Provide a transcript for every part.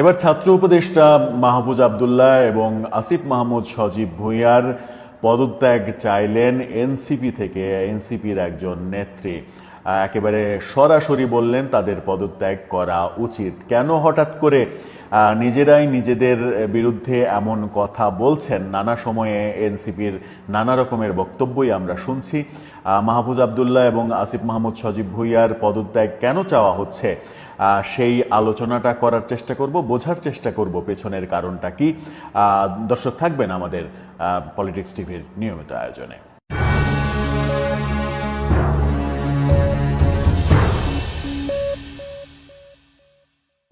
এবার ছাত্র উপদেষ্টা মাহফুজ আবদুল্লাহ এবং আসিফ মাহমুদ সজীব ভুঁইয়ার পদত্যাগ চাইলেন এনসিপি থেকে, এনসিপির একজন নেত্রী। একেবারে সরাসরি বললেন তাদের পদত্যাগ করা উচিত। কেন হঠাৎ করে নিজেরাই নিজেদের বিরুদ্ধে এমন কথা বলছেন? নানা সময়ে এনসিপির নানা রকমের বক্তব্যই আমরা শুনছি। মাহফুজ আবদুল্লাহ এবং আসিফ মাহমুদ সজীব ভুঁইয়ার পদত্যাগ কেন চাওয়া হচ্ছে? সেই আলোচনাটা করার চেষ্টা করব, বোঝার চেষ্টা করব পেছনের কারণটা কি। দর্শক থাকবেন আমাদের পলিটিক্স টিভির নিয়মিত আয়োজনে।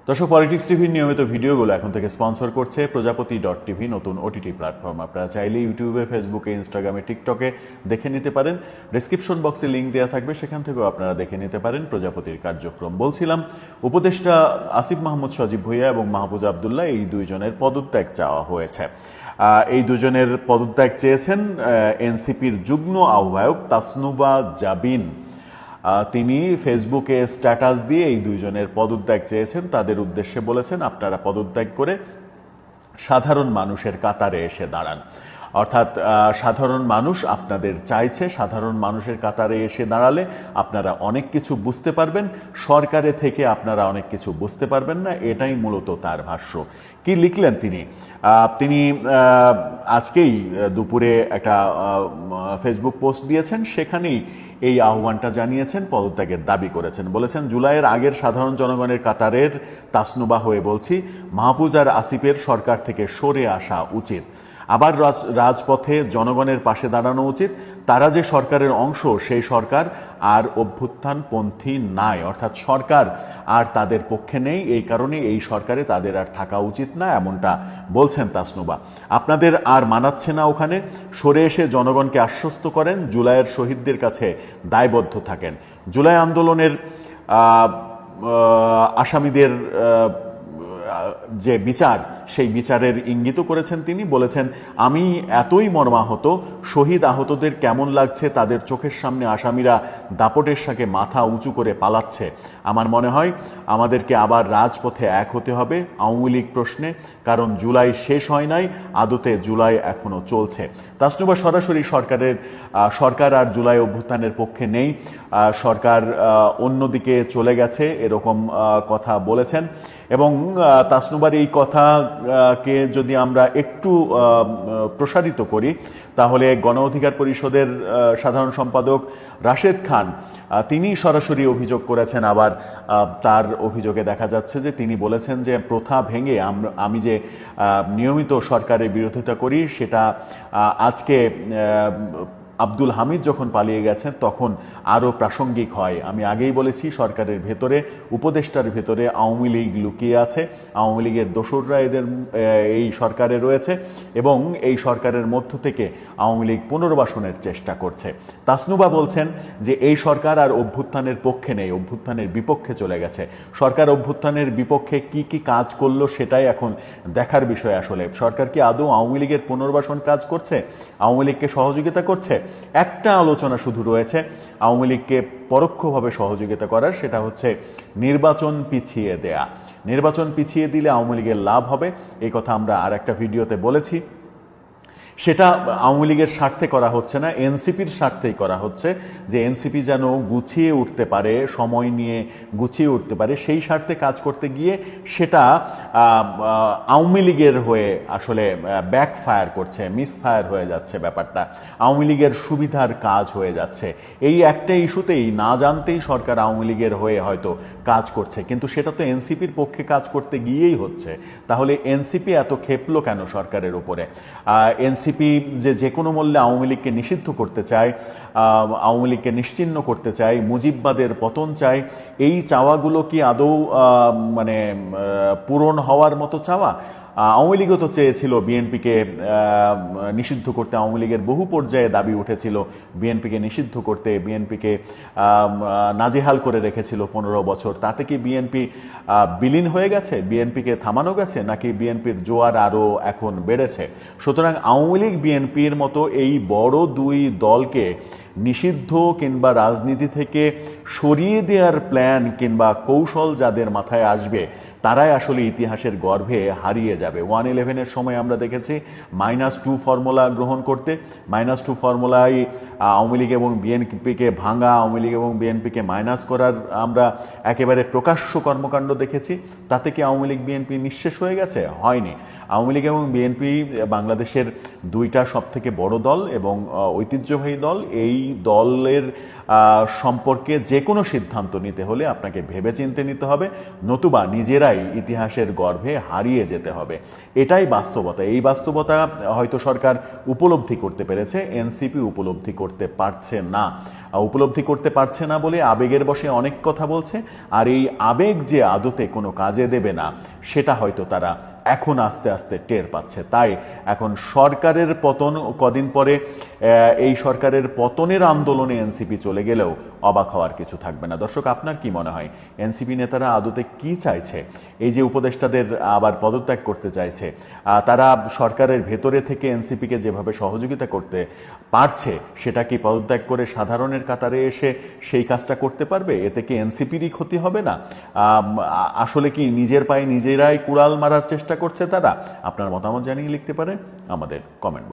দর্শক পলিটিক্স টিভির নিয়মিত ভিডিওগুলো এখন থেকে স্পন্সর করছে প্রজাপতি ডট টিভি নতুন ওটিটি প্ল্যাটফর্ম আপনারা চাইলে ইউটিউবে ফেসবুকে ইনস্টাগ্রামে টিকটকে দেখে নিতে পারেন। ডিসক্রিপশন বক্সে লিঙ্ক দেওয়া থাকবে, সেখান থেকেও আপনারা দেখে নিতে পারেন প্রজাপতির কার্যক্রম। বলছিলাম, উপদেষ্টা আসিফ মাহমুদ সজীব ভুইয়া এবং মাহবুজ আবদুল্লাহ এই দুইজনের পদত্যাগ চাওয়া হয়েছে। এই দুজনের পদত্যাগ চেয়েছেন এনসিপির যুগ্ম আহ্বায়ক তাসনুবা জাবিন। তিনি ফেসবুকে স্ট্যাটাস দিয়ে এই দুইজনের পদত্যাগ চেয়েছেন, তাদের উদ্দেশ্যে বলেছেন, আপনারা পদত্যাগ করে সাধারণ মানুষের কাতারে এসে দাঁড়ান। অর্থাৎ সাধারণ মানুষ আপনাদের চাইছে, সাধারণ মানুষের কাতারে এসে দাঁড়ালে আপনারা অনেক কিছু বুঝতে পারবেন, সরকারে থেকে আপনারা অনেক কিছু বুঝতে পারবেন না, এটাই মূলত তার ভাষ্য। কি লিখলেন তিনি? তিনি আজকেই দুপুরে একটা ফেসবুক পোস্ট দিয়েছেন, সেখানেই এই আহ্বানটা জানিয়েছেন, পদত্যাগের দাবি করেছেন। বলেছেন, জুলাইয়ের আগের সাধারণ জনগণের কাতারের তাসনুবা হয়ে বলছি মাহফুজ আর আসিফের সরকার থেকে সরে আসা উচিত। আবার রাজ, রাজপথে জনগণের পাশে দাঁড়ানো উচিত। তারা যে সরকারের অংশ, সেই সরকার আর অভ্যুত্থানপন্থী নাই। অর্থাৎ সরকার আর তাদের পক্ষে নেই। এই কারণে এই সরকারে তাদের আর থাকা উচিত না, এমনটা বলছেন তাসনুবা। আপনাদের আর মানাচ্ছে না ওখানে। সরে এসে জনগণকে আশ্বস্ত করেন। জুলাইয়ের শহীদদের কাছে দায়বদ্ধ থাকেন। জুলাই আন্দোলনের আসামিদের যে বিচার, সেই বিচারের ইঙ্গিত করেছেন তিনি। বলেছেন, আমি এতই মর্মাহত, শহীদ আহতদের কেমন লাগছে তাদের চোখের সামনে আসামিরা দাপটের সাথে মাথা উঁচু করে পালাচ্ছে। আমার মনে হয়, আমাদেরকে আবার রাজপথে এক হতে হবে, আওয়ামী লীগ প্রশ্নে, কারণ জুলাই শেষ হয় নাই, আদতে জুলাই এখনও চলছে। তাসনুবা সরাসরি সরকারের সরকার আর জুলাই অভ্যুত্থানের পক্ষে নেই। সরকার অন্যদিকে চলে গেছে, এরকম কথা বলেছেন। এবং তাসনুবার এই কথাকে যদি আমরা একটু প্রসারিত করি, তাহলে গণ অধিকার পরিষদের সাধারণ সম্পাদক রাশেদ খান তিনি সরাসরি অভিযোগ করেছেন। আবার তার অভিযোগে দেখা যাচ্ছে যে তিনি বলেছেন যে প্রথা ভেঙে আমি যে নিয়মিত সরকারের বিরোধিতা করি, সেটা আজকে আব্দুল হামিদ যখন পালিয়ে গেছেন, তখন আরও প্রাসঙ্গিক হয়। আমি আগেই বলেছি, সরকারের ভেতরে, উপদেষ্টার ভেতরে আওয়ামী লীগ লুকিয়ে আছে। আওয়ামী লীগের দোসররা এদের এই সরকারে রয়েছে এবং এই সরকারের মধ্য থেকে আওয়ামী লীগ পুনর্বাসনের চেষ্টা করছে। তাসনুবা বলছেন যে, এই সরকার আর অভ্যুত্থানের পক্ষে নেই, অভ্যুত্থানের বিপক্ষে চলে গেছে। সরকার অভ্যুত্থানের বিপক্ষে কি কি কাজ করল সেটাই এখন দেখার বিষয় আসলে। সরকার কি আদৌ আওয়ামী লীগের পুনর্বাসন কাজ করছে? আওয়ামী লীগকে সহযোগিতা করছে? একটা আলোচনা শুধু রয়েছে, আওয়ামী লীগকে পরোক্ষভাবে সহযোগিতা করার, সেটা হচ্ছে নির্বাচন পিছিয়ে দেয়া। নির্বাচন পিছিয়ে দিলে আওয়ামী লীগের লাভ হবে, এই কথা আমরা আর একটা ভিডিওতে বলেছি। সেটা আওয়ামী লীগের স্বার্থে করা হচ্ছে না, এনসিপির স্বার্থেই করা হচ্ছে। যে এনসিপি যেন গুছিয়ে উঠতে পারে, সময় নিয়ে গুছিয়ে উঠতে পারে, সেই স্বার্থে কাজ করতে গিয়ে সেটা আওয়ামী লীগের হয়ে আসলে ব্যাক ফায়ার করছে মিস ফায়ার হয়ে যাচ্ছে ব্যাপারটা। আওয়ামী লীগের সুবিধার কাজ হয়ে যাচ্ছে। এই একটা ইস্যুতেই না জানতেই সরকার আওয়ামী লীগের হয়ে হয়তো কাজ করছে, কিন্তু সেটা তো এনসিপির পক্ষে কাজ করতে গিয়েই হচ্ছে। তাহলে এনসিপি এত খেপলো কেন সরকারের উপরে? এনসিপি যে যে কোনো মূল্যে আওয়ামী লীগকে নিষিদ্ধ করতে চায় আওয়ামী লীগকে নিশ্চিহ্ন করতে চায়, মুজিববাদের পতন চায়, এই চাওয়াগুলো কি আদৌ মানে পূরণ হওয়ার মতো চাওয়া? আওয়ামী লীগও তো চেয়েছিল বিএনপিকে নিষিদ্ধ করতে। আওয়ামী লীগের বহু পর্যায়ে দাবি উঠেছিল বিএনপিকে নিষিদ্ধ করতে, বিএনপিকে নাজেহাল করে রেখেছিল পনেরো বছর। তাতে কি বিএনপি বিলীন হয়ে গেছে? বিএনপিকে থামানো গেছে নাকি বিএনপির জোয়ার আরও এখন বেড়েছে? সুতরাং আওয়ামী লীগ বিএনপির মতো এই বড় দুই দলকে নিষিদ্ধ কিংবা রাজনীতি থেকে সরিয়ে দেওয়ার প্ল্যান কিংবা কৌশল যাদের মাথায় আসবে, তারাই আসলে ইতিহাসের গর্ভে হারিয়ে যাবে। ওয়ান ইলেভেনের সময় আমরা দেখেছি মাইনাস টু ফর্মুলা গ্রহণ করতে মাইনাস টু ফর্মুলায় আওয়ামী লীগ এবং বিএনপিকে ভাঙা, আওয়ামী লীগ এবং বিএনপিকে মাইনাস করার আমরা একেবারে প্রকাশ্য কর্মকাণ্ড দেখেছি। তাতে কি আওয়ামী লীগ বিএনপি নিঃশেষ হয়ে গেছে? হয়নি। আওয়ামী লীগ এবং বিএনপি বাংলাদেশের দুইটা সব থেকে বড় দল এবং ঐতিহ্যবাহী দল, এই দলের সম্পর্কে যে কোনো সিদ্ধান্ত নিতে হলে আপনাকে ভেবে চিনতে নিতে হবে। নতুবা নিজেরাই ইতিহাসের গর্ভে হারিয়ে যেতে হবে। এটাই বাস্তবতা। এই বাস্তবতা হয়তো সরকার উপলব্ধি করতে পেরেছে, এনসিপি উপলব্ধি করতে পারছে না। উপলব্ধি করতে পারছে না বলে আবেগের বসে অনেক কথা বলছে, আর এই আবেগ যে আদতে কোনো কাজে দেবে না, সেটা হয়তো তারা এখন আস্তে আস্তে টের পাচ্ছে। তাই এখন সরকারের পতন কদিন পরে এই সরকারের পতনের আন্দোলনে এনসিপি চলে গেলেও অবাক হওয়ার কিছু থাকবে না। দর্শক, আপনার কি মনে হয়? এনসিপি নেতারা আদতে কি চাইছে? এই যে উপদেষ্টাদের আবার পদত্যাগ করতে চাইছে তারা সরকারের ভেতরে থেকে এনসিপিকে যেভাবে সহযোগিতা করতে পারছে, সেটা কি পদত্যাগ করে সাধারণের কাতারে এসে সেই কাজটা করতে পারবে? এতে কি এনসিপিরই ক্ষতি হবে না? আসলে কি নিজের পায়ে নিজেরাই কুড়াল মারার চেষ্টা করছে তারা? আপনার মতামত জানিয়ে লিখতে পারেন আমাদের কমেন্ট